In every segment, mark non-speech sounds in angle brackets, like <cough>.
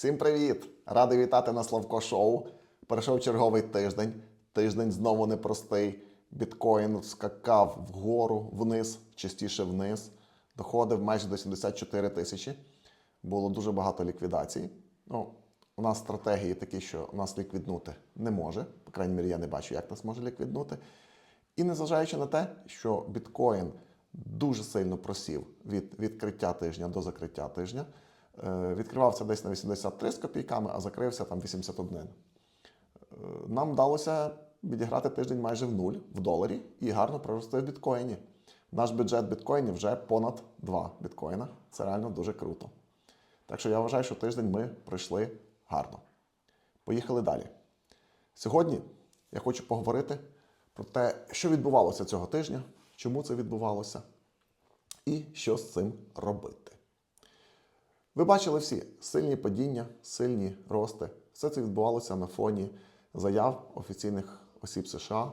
Всім привіт! Радий вітати на Славко Шоу. Перейшов черговий тиждень. Тиждень знову непростий. Біткоін скакав вгору, вниз, частіше вниз. Доходив майже до 74 тисячі. Було дуже багато ліквідацій. Ну, у нас стратегії такі, що нас ліквіднути не може. По крайній мірі, я не бачу, як нас може ліквіднути. І незважаючи на те, що біткоін дуже сильно просів від відкриття тижня до закриття тижня, відкривався десь на 83 з копійками, а закрився там 81. Е, Нам вдалося відіграти тиждень майже в нуль в доларі і гарно прорости в біткоїні. Наш бюджет біткоїнів вже понад 2 біткоїна. Це реально дуже круто. Так що я вважаю, що тиждень ми пройшли гарно. Поїхали далі. Сьогодні я хочу поговорити про те, що відбувалося цього тижня, чому це відбувалося, і що з цим робити. Ви бачили всі сильні падіння, сильні рости. Все це відбувалося на фоні заяв офіційних осіб США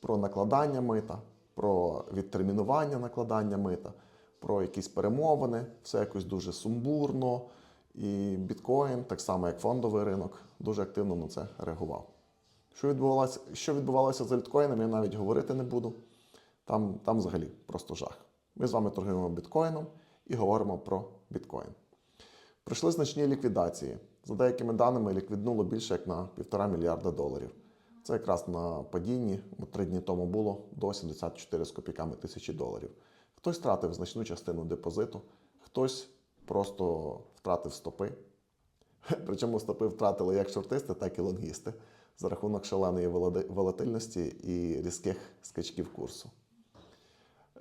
про накладання мита, про відтермінування накладання мита, про якісь перемовини, все якось дуже сумбурно. І біткоін, так само як фондовий ринок, дуже активно на це реагував. Що відбувалося, що відбувалося з альткоїнами, я навіть говорити не буду. Там, там взагалі просто жах. Ми з вами торгуємо біткоїном і говоримо про біткоін. Прийшли значні ліквідації. За деякими даними, ліквіднуло більше як на півтора мільярда доларів. Це якраз на падінні, три дні тому було до 74 з копійками тисячі доларів. Хтось втратив значну частину депозиту, хтось просто втратив стопи. <laughs> Причому стопи втратили як шортисти, так і лонгісти за рахунок шаленої волатильності і різких скачків курсу.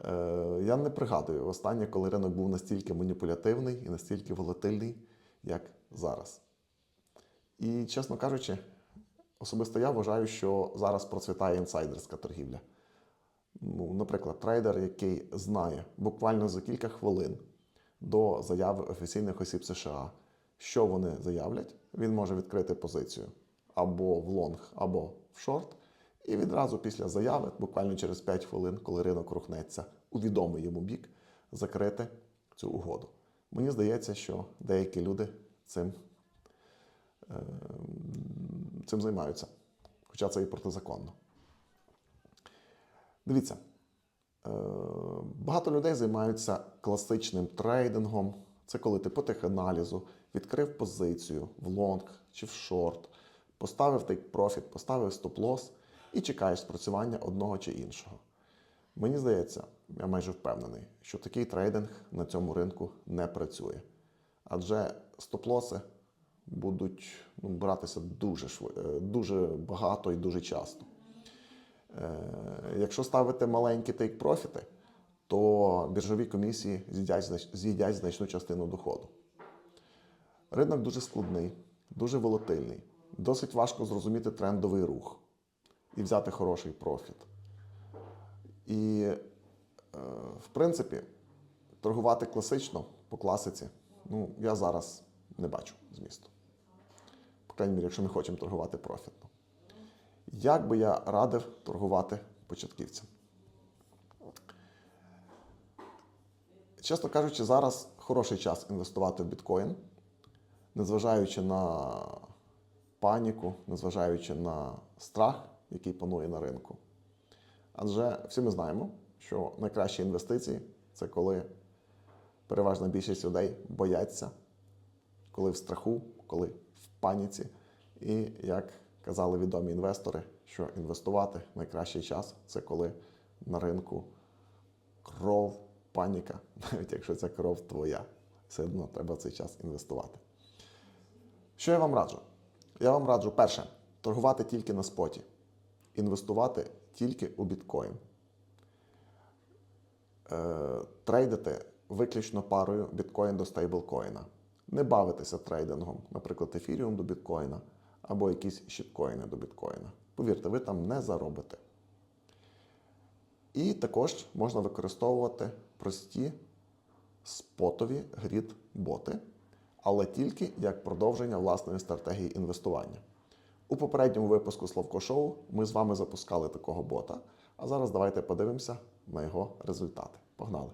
Е, Я не пригадую останнє, коли ринок був настільки маніпулятивний і настільки волатильний, як зараз. І, чесно кажучи, особисто я вважаю, що зараз процвітає інсайдерська торгівля. Ну, наприклад, трейдер, який знає буквально за кілька хвилин до заяви офіційних осіб США, що вони заявлять, він може відкрити позицію або в лонг, або в шорт. І відразу після заяви, буквально через 5 хвилин, коли ринок рухнеться у відомий йому бік, закрити цю угоду. Мені здається, що деякі люди цим, е, цим займаються, хоча це і протизаконно. Дивіться, е, багато людей займаються класичним трейдингом. Це коли ти по теханалізу відкрив позицію в лонг чи в шорт, поставив take profit, поставив стоп-лосс і чекаєш спрацювання одного чи іншого. Мені здається, я майже впевнений, що такий трейдинг на цьому ринку не працює. Адже стоп-лоси будуть ну, братися дуже, шви- е, дуже багато і дуже часто. Е, Якщо ставити маленькі тейк-профіти, то біржові комісії з'їдять, з'їдять значну частину доходу. Ринок дуже складний, дуже волатильний. Досить важко зрозуміти трендовий рух і взяти хороший профіт. І, е, в принципі, торгувати класично по класиці, ну, я зараз не бачу змісту. По крайній мірі, якщо ми хочемо торгувати профітно. Як би я радив торгувати початківцям? Чесно кажучи, зараз хороший час інвестувати в біткоін, незважаючи на паніку, незважаючи на страх, який панує на ринку. Адже всі ми знаємо, що найкращі інвестиції це коли переважна більшість людей бояться, коли в страху, коли в паніці. І як казали відомі інвестори, що інвестувати найкращий час це коли на ринку кров, паніка, <laughs> навіть якщо ця кров твоя, все одно треба цей час інвестувати. Що я вам раджу? Я вам раджу перше торгувати тільки на споті, інвестувати тільки у біткоін. Е, трейдити виключно парою біткоін до стейблкоїна. Не бавитися трейдингом, наприклад, ефіріум до біткоїна або якісь щиткоїни до біткоїна. Повірте, ви там не заробите. І також можна використовувати прості спотові грід-боти, але тільки як продовження власної стратегії інвестування. У попередньому випуску Славко Шоу ми з вами запускали такого бота. А зараз давайте подивимося на його результати. Погнали!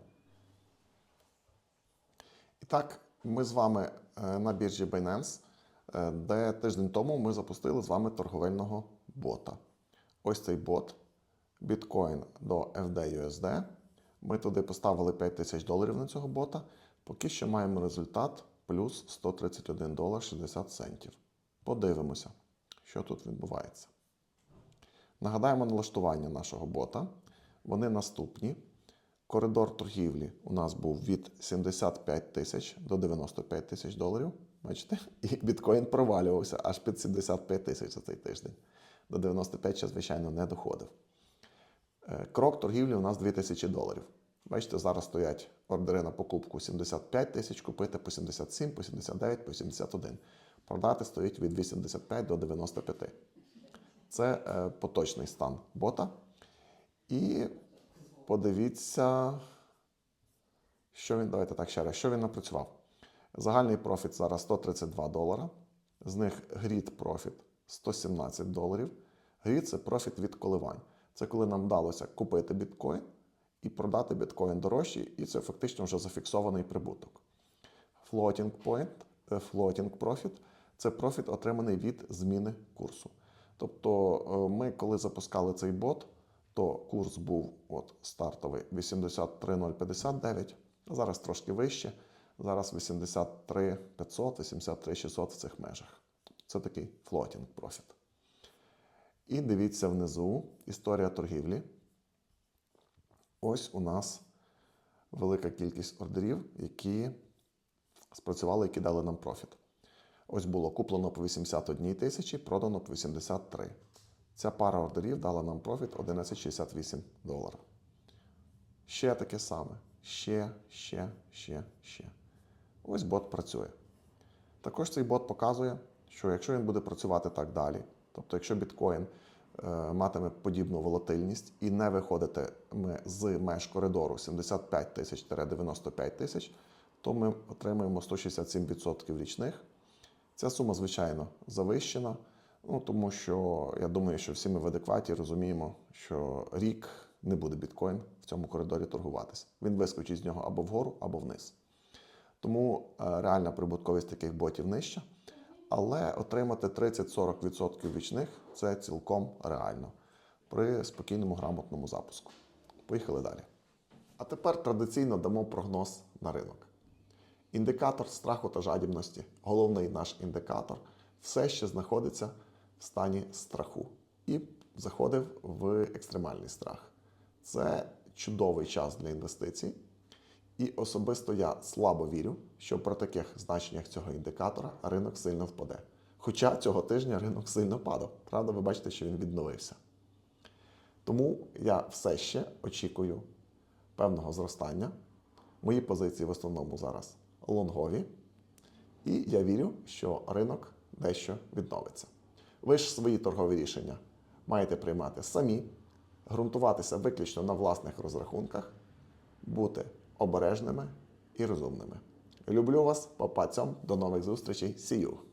І так, ми з вами е, на біржі Binance е, де тиждень тому ми запустили з вами торговельного бота. Ось цей бот біткоін до FDUSD. Ми туди поставили 5 тисяч доларів на цього бота. Поки що маємо результат плюс 131 долар 60 центів. Подивимося, що тут відбувається. Нагадаємо налаштування нашого бота. Вони наступні. Коридор торгівлі у нас був від 75 тисяч до 95 тисяч доларів. Бачите? І біткоін провалювався аж під 75 тисяч за цей тиждень. До 95 ще, звичайно, не доходив. Е, Крок торгівлі у нас 2000 доларів. Бачите, зараз стоять ордери на покупку 75 тисяч, купити по 77, по 79, по 71. Продати стоїть від 85 до 95. Це е, поточний стан бота. І подивіться, що він. Давайте так ще раз, що він напрацював. Загальний профіт зараз 132 долара. З них грід профіт 117 доларів. Грід це профіт від коливань. Це коли нам вдалося купити біткоін і продати біткоін дорожче, і це фактично вже зафіксований прибуток. Floating point, floating profit – це профіт, отриманий від зміни курсу. Тобто, е, ми, коли запускали цей бот, то курс був от стартовий 83,059, а зараз трошки вище. Зараз 83 500, 83 600 в цих межах. Це такий floating profit. І дивіться внизу історія торгівлі. Ось у нас велика кількість ордерів, які спрацювали, які дали нам профіт. Ось було куплено по 81 тисячі, продано по 83. Ця пара ордерів дала нам профіт 11,68 долара. Ще таке саме. Ще, ще, ще, ще. Ось бот працює. Також цей бот показує, що якщо він буде працювати так далі, тобто якщо біткоін е, матиме подібну волатильність і не виходитиме з меж коридору 75 тисяч 95 тисяч, то ми отримаємо 167% річних. Ця сума, звичайно, завищена, ну, тому що я думаю, що всі ми в адекваті розуміємо, що рік не буде біткоін в цьому коридорі торгуватися. Він вискочить з нього або вгору, або вниз. Тому е, реальна прибутковість таких ботів нижча. Але отримати 30-40% річних це цілком реально при спокійному грамотному запуску. Поїхали далі. А тепер традиційно дамо прогноз на ринок. Індикатор страху та жадібності, головний наш індикатор, все ще знаходиться в стані страху і заходив в екстремальний страх. Це чудовий час для інвестицій. І особисто я слабо вірю, що при таких значеннях цього індикатора ринок сильно впаде. Хоча цього тижня ринок сильно падав. Правда, ви бачите, що він відновився. Тому я все ще очікую певного зростання. Мої позиції в основному зараз лонгові. І я вірю, що ринок дещо відновиться. Ви ж свої торгові рішення маєте приймати самі, ґрунтуватися виключно на власних розрахунках, бути обережними і розумними. Люблю вас, папа цьом, до нових зустрічей. You!